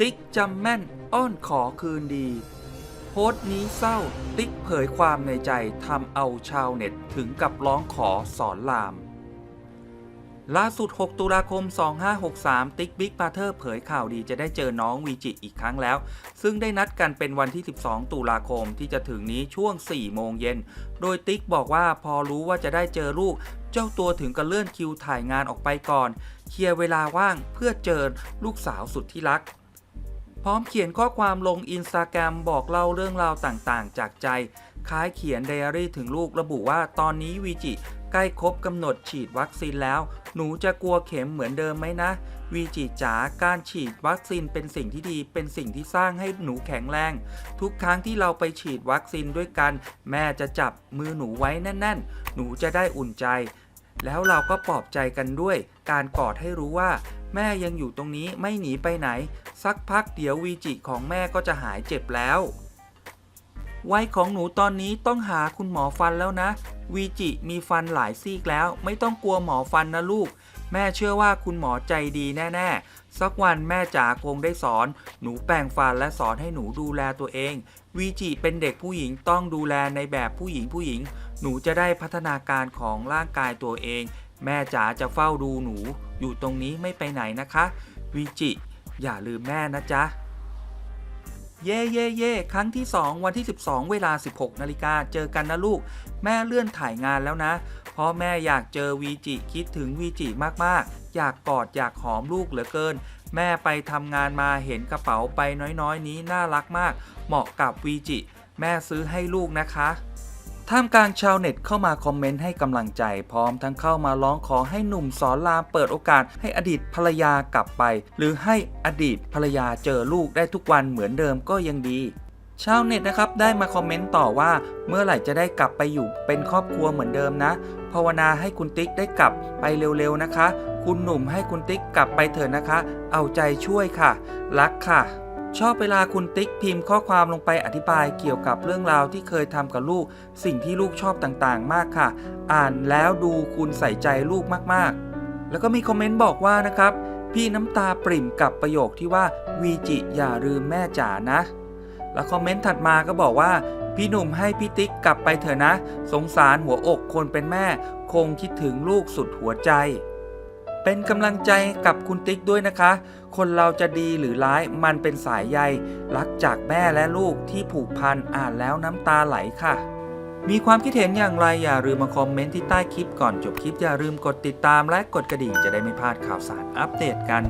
ติ๊กจำแม่นอ้อนขอคืนดี โพสต์นี้เศร้าติ๊กเผยความในใจทำเอาชาวเน็ตถึงกับร้องขอสอนลาม ล่าสุด 6 ตุลาคม 2563 ติ๊กบิ๊กบาเทอร์เผยข่าวดีจะได้เจอน้องวีจิอีกครั้งแล้ว ซึ่งได้นัดกันเป็นวันที่ 12 ตุลาคมที่จะถึงนี้ช่วง 4 โมงเย็น โดยติ๊กบอกว่าพอรู้ว่าจะได้เจอลูก เจ้าตัวถึงกับเลื่อนคิวถ่ายงานออกไปก่อน เคลียร์เวลาว่างเพื่อเจอลูกสาวสุดที่รัก พร้อมเขียนข้อความลงอินสตาแกรมบอกเล่าเรื่องราวต่างๆ จากใจ คล้ายเขียนไดอารี่ถึงลูกระบุว่าตอนนี้วีจิ ใกล้ครบกำหนดฉีดวัคซีนแล้ว หนูจะกลัวเข็มเหมือนเดิมไหมนะ วีจิจ๋าการฉีดวัคซีนเป็นสิ่งที่ดี เป็นสิ่งที่สร้างให้หนูแข็งแรง ทุกครั้งที่เราไปฉีดวัคซีนด้วยกัน แม่จะจับมือหนูไว้แน่น ๆ หนูจะได้อุ่นใจ แล้วเราก็ปลอบใจกันด้วย การกอดให้รู้ว่า แม่ยังอยู่ตรงนี้ไม่หนีไปไหน สักพักเดี๋ยววีจิของแม่ก็จะหายเจ็บแล้ววัยของหนูตอนนี้ต้องหาคุณหมอฟันแล้วนะ วีจิมีฟันหลายซี่แล้วไม่ต้องกลัวหมอฟันนะลูก แม่เชื่อว่าคุณหมอใจดีแน่ ๆ สักวันแม่จ๋าคงได้สอน หนูแปรงฟันและสอนให้หนูดูแลตัวเองวีจิเป็นเด็กผู้หญิงต้องดูแลในแบบผู้หญิงผู้หญิง หนูจะได้พัฒนาการของร่างกายตัวเอง แม่จ๋าจะเฝ้าดูหนู อยู่ตรงนี้ไม่ไปไหนนะคะวีจิ อย่าลืมแม่นะจ๊ะ เย่เย่เย่ครั้งที่ 2 วันที่ 12 เวลา 16นาฬิกาเจอกันนะลูก แม่เลื่อนถ่ายงานแล้วนะ เพราะแม่อยากเจอวีจิคิดถึงวีจิมากๆ อยากกอดอยากหอมลูกเหลือเกิน แม่ไปทำงานมาเห็นกระเป๋าใบน้อยๆนี้น่ารักมาก เหมาะกับวีจิ แม่ซื้อให้ลูกนะคะ ท่ามกลางชาวเน็ตเข้ามาคอมเมนต์ให้กำลังใจ พร้อมทั้งเข้ามาร้องขอให้หนุ่มสอนรามเปิดโอกาสให้อดีตภรรยากลับไป หรือให้อดีตภรรยาเจอลูกได้ทุกวันเหมือนเดิมก็ยังดีชาวเน็ตนะครับได้มาคอมเมนต์ต่อว่า เมื่อไหร่จะได้กลับไปอยู่เป็นครอบครัวเหมือนเดิมนะ ภาวนาให้คุณติ๊กได้กลับไปเร็วๆนะคะ คุณหนุ่มให้คุณติ๊กกลับไปเถอะนะคะ เอาใจช่วยค่ะ รักค่ะ ชอบเวลาคุณติ๊กพิมพ์ข้อความลงไปอธิบายเกี่ยวกับเรื่องราวที่เคยทำกับลูก สิ่งที่ลูกชอบต่างๆ มากค่ะ อ่านแล้วดูคุณใส่ใจลูกมากๆ แล้วก็มีคอมเมนต์บอกว่านะครับ พี่น้ำตาปริ่มกับประโยคที่ว่าวีจิอย่าลืมแม่จ๋านะ แล้วคอมเมนต์ถัดมาก็บอกว่า พี่หนุ่มให้พี่ติ๊กกลับไปเถอะนะ สงสารหัวอกคนเป็นแม่ คงคิดถึงลูกสุดหัวใจ เป็นกำลังใจกับคุณติ๊กด้วยนะคะ คนเราจะดีหรือร้ายมันเป็นสายใยรักจากแม่และลูกที่ผูกพันอ่านแล้วน้ำตาไหลค่ะ มีความคิดเห็นอย่างไรอย่าลืมมาคอมเมนต์ที่ใต้คลิปก่อนจบคลิปอย่าลืมกดติดตามและกดกระดิ่งจะได้ไม่พลาดข่าวสารอัปเดตกัน